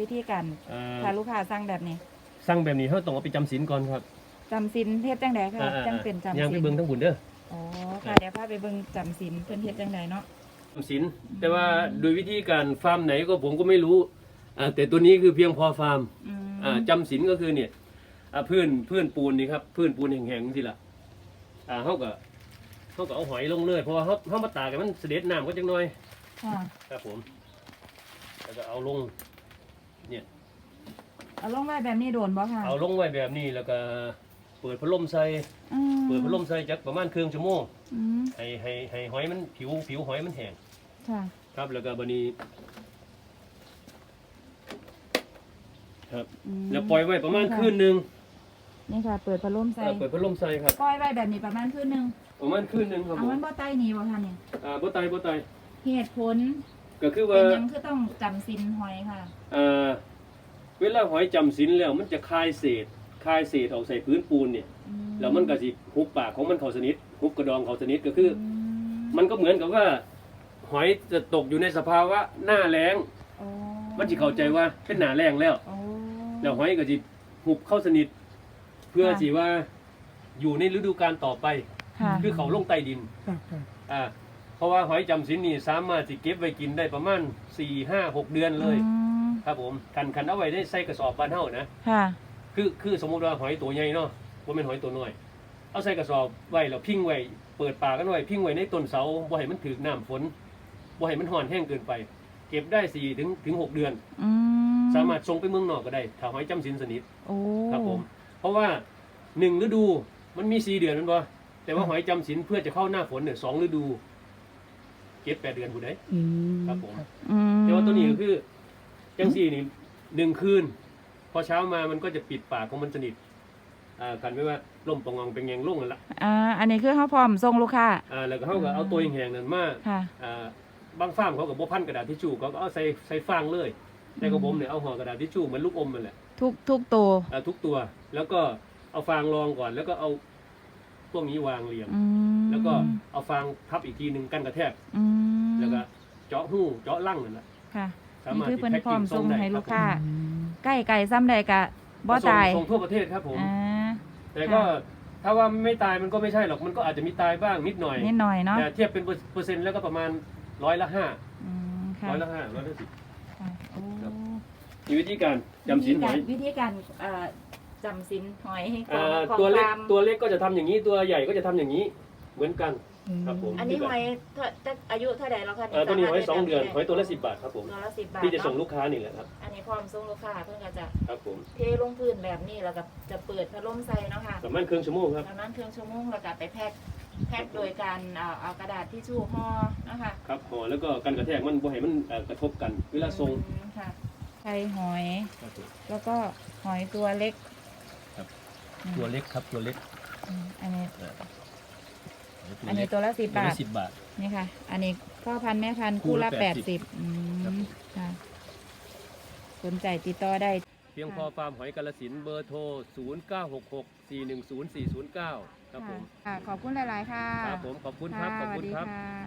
วิธีการเอ่อถ้าลูกค้าสั่งแบบนี้สั่งแบบนี้เขาต้องเอาไปจำศีลก่อนครับจำสินเฮ็ดจังใดค่ะอ่าๆๆจังเป็นจำย่างไปสินเบิ่งทั้งบุญเด้ออ๋อค่ะเดี๋ยวพาไปเบิ่งจำสินเพิ่นเฮ็ดจังใดเนาะจำศีลแต่ว่าโดยวิธีการฟาร์มไหนก็ผมก็ไม่รู้อ่าแต่ตัวนี้คือเพียงพอฟาร์มอืมอ่าจำศีลก็คือเนี่ยอ่าพื้นพื้นปูนนี่ครับพื้นปูนแห้งๆทีละอ่าเขาก็เขาก็เอาหอยลงเลยเพราะว่าเขาเขามาตากกันมันเสด็จน้ำก็จังน้อย ค่ะครับผมแล้วก็เอาลง เอาลงไว้แบบนี้โดนบ่ค่ะเอาลงไว้แบบนี้แล้วก็เปิดพัดลมใส่ อืมเปิดพัดลมใส่จักประมาณครึ่งชั่วโมง อืมให้ให้ให้หอยมันผิวผิวหอยมันแห้งค่ะ ครับ แล้วก็บันนี้ ครับ อืม แล้วปล่อยไว้ประมาณค่ะคืนหนึ่งนี่ค่ะ เปิดพัดลมใส่เอ่อเปิดพัดลมใส่ครับ ปล่อยไว้แบบนี้ประมาณคืนหนึงประมาณคืนหนึ่งครับเอาผมมันบ่ใต้หนีบ่ค่ะเนี่ยอ่าบ่ตายบ่ตายเหตุผล ก็คือเป็ว่านหยังคือต้องจำสินหอยค่ะอ่าเวลาหอยจำศีลแล้วมันจะคายเศษคายเศษออกใส่พื้นปูนเนี่ยอืแล้วมันก็สิหุบปากของมันเขาสนิทหุบกระดองเขาสนิทก็คืออมมันก็เหมือนกับว่า หอยจะตกอยู่ในสภาวะหน้าแล้ง โอ้มันจะเข้าใจว่าเป็นหน้าแล้งแล้ว โอ้ แล้วหอยก็จะหุบเข้าสนิท เพื่อค่ะ สิว่าอยู่ในฤดูกาลต่อไป ค่ะ คือเขาลงใต้ดินอ่า เพราะว่าหอยจำศีลนี่สามารถสิเก็บไว้กินได้ประมาณ4 5 6เดือนเลย อืมครับผมคันคันเอาไว้ได้ใส่กระสอบบ้านเฮานะ ค่ะ คือคือสมมุติว่าหอยตัวใหญ่เนาะว่าเป็นหอยตัวน้อย เอาใส่กระสอบไว้แล้วพิงไว้เปิดปากกันไว้พิงไว้ในต้นเสาบ่ให้มันถึกน้ำฝนบ่ให้มันห่อนแห้งเกินไป เก็บได้สี่ถึงถึงหกเดือน อืมสามารถส่งไปเมืองนอกก็ได้ถ้าหอยจำศีลสนิทโอ้ครับผม เพราะว่าหนึ่งฤดูมันมีสี่เดือนแมันบ่แต่ว่าหอยจำศีลเพื่อจะเข้าหน้าฝนเนี่ยสองฤดู เก็บแปดเดือนผู้ใดอืมครับผมอืมแต่ว่าตัวนี้ก็คือจังสี่นี่หนึ่งคืน พอเช้ามามันก็จะปิดปากของมันสนิทอ่ากันไว้ว่าล่มปองงองเป็นแงงล่งกันละอ่าอันนี้คือเขาพร้อมส่งลูกค้าอ่าแล้วก็เขาก็เอาตัวแห้งๆนั่นมาค่ะ อ่าบางฟาร์มเขากับบ่พันกระดาษทิชชู่เขาก็เอาใส่ใส่ฟางเลย แต่ของผมเนี่ยเอาห่อกระดาษทิชชู่เหมือนลูกอมนั่นแหละ ทุกทุกตัวอ่าทุกตัวแล้วก็เอาฟางรองก่อน แล้วก็เอาพวกนี้วางเรียง อืมแล้วก็เอาฟางพับอีกทีหนึ่งกันกระแทกอืม แล้วก็เจาะหูเจาะลั่งนั่นแหละค่ะสานี่มารถคือที่เพิ่นแพ็คพร้อกิ้มงส่งได้ให้คลูรับกผมค้าใกล้ไก่ซ้ำใดกะบ่ส่งตายส่งทั่วประเทศครับผม อ่าแต่ก็ถ้าว่าไม่ตายมันก็ไม่ใช่หรอกมันก็อาจจะมีตายบ้างนิดหน่อยนิดหน่อยเนาะแต่เทียบเป็นเปอร์เซ็นต์แล้วก็ประมาณร้อยละห้าอืมค่ะร้อยละห้าร้อยละสิบค่ะโอ้ครับมีวิธีการจำศีลหอยวิธีการเอ่อจำสินหอยให้ขอ่องาของตัวเล็กฟาร์มตัวเล็กก็จะทำอย่างนี้ตัวใหญ่ก็จะทำอย่างนี้ เหมือนกันครับผมอันนี้หอยเท่าเท่าอายุเท่าใดแล้วคะเอ่อตัวนี้หอยสองเดือนหอยตัวละสิสิบบาทครับผมตัวละสิบบาทที่จะส่งเนาลูกค้านี่แหละครับอันนี้พร้อมส่งลูกค้าเพื่อนก็จะครับผมเทลงพื้นแบบนี้แล้วก็จะเปิดพัดลมใส่เนาะค่ะประมาณครึ่งชั่วโมงครับประมาณครึ่งชั่วโมงแล้วก็ไปแพ็คแพ็คโดยการเอาเอากระดาษที่ชู่ห่อเนาะคะครับห่อแล้วก็กันกระแทกมันบ่ให้มันเอ่อกระทบกันเวลาทรงอืมค่ะไข่หอย ครับผมแล้วก็หอยตัวเล็กครับอืมตัวเล็กครับตัวเล็ก อืมอันนี้ เอ่อ หยอันนี้ตัวละสิบตัวบาละท สิบบาท นี่ค่ะ อันนี้พ่อพันธุ์แม่พันธุ์คู่คู่ละละแปดสิบ80อืครับมผม ค่ะ สนใจติดต่อได้ เพียงพอฟาร์มหอยกาลสินธุ์เบอร์โทร 0 9 6 6 4 1 0 4 0 9 ครับผม ค่ะ ขอบคุณหลาย ๆ ค่ะครับผมขอบคุณครับ ขอบคุณครับะสวัสดีะ